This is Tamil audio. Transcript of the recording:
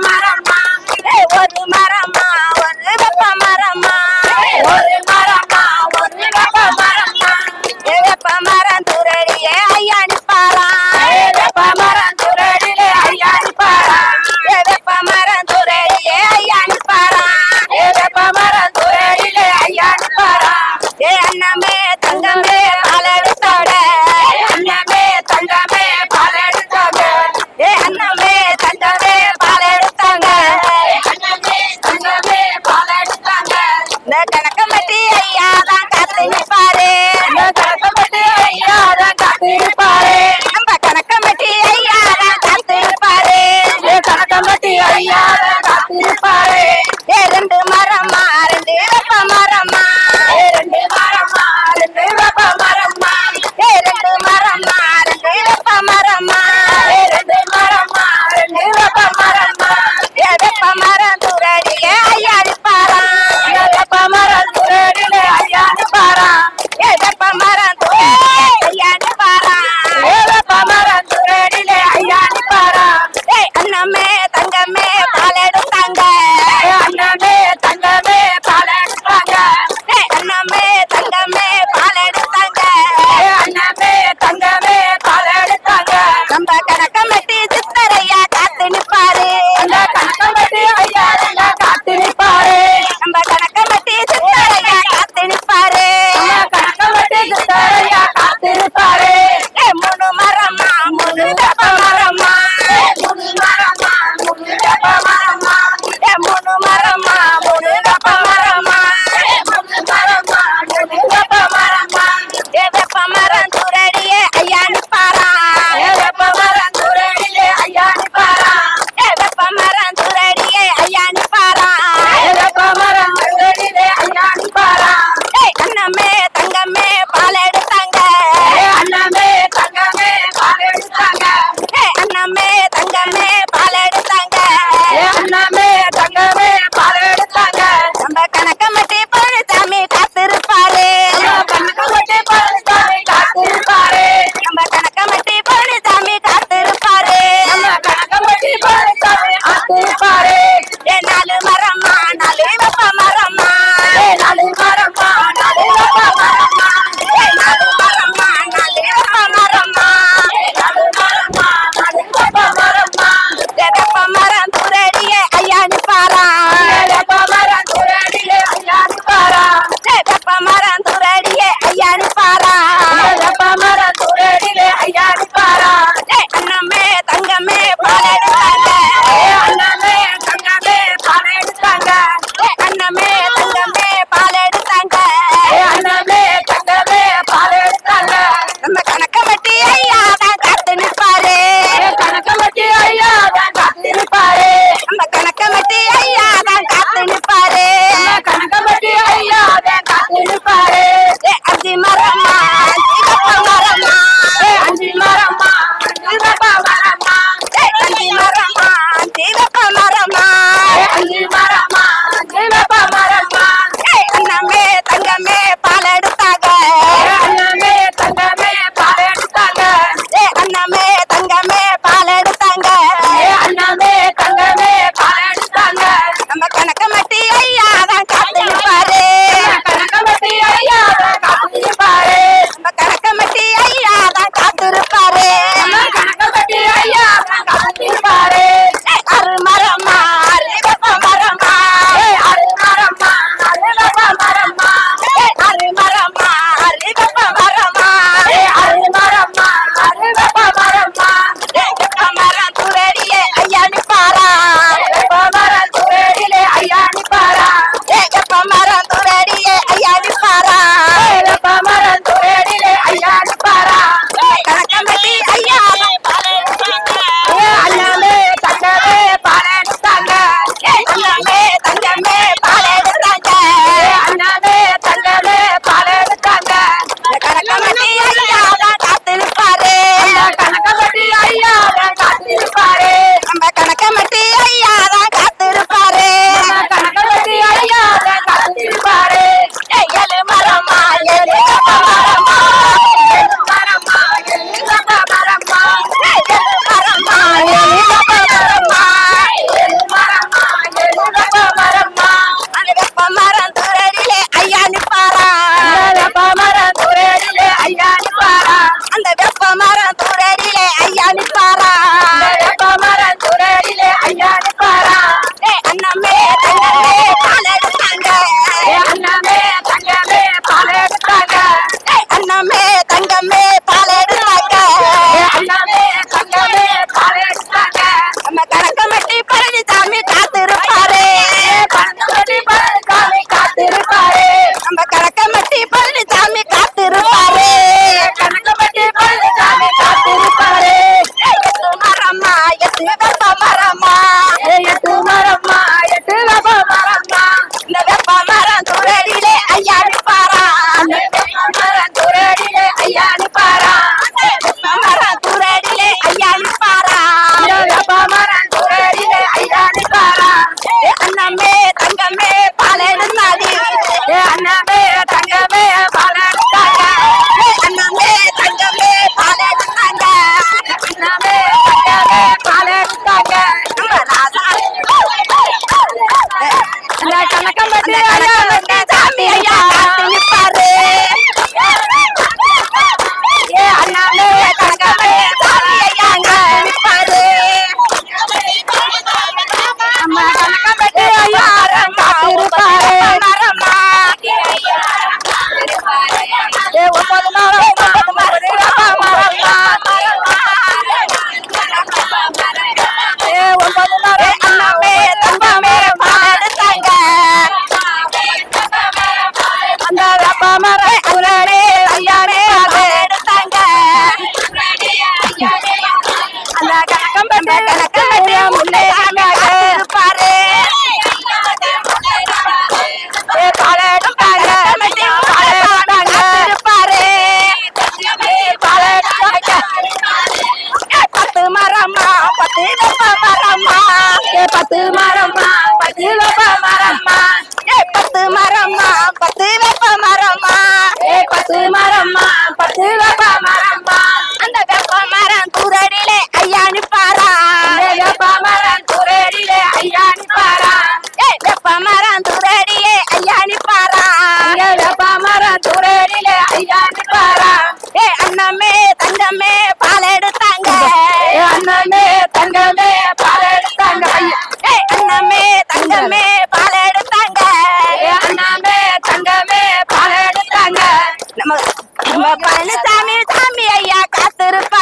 I'm out. Yeah. Yeah. தங்கமே பால் எடுத்தாங்க அண்ணமே தங்கமே பால் எடுத்தாங்க அண்ணமே தங்கமே பால் எடுத்தாங்க அண்ணமே தங்கமே பால் எடுத்தாங்க நம்ம நம்ம பழனிசாமி சாமி ஐயா காத்திருப்ப.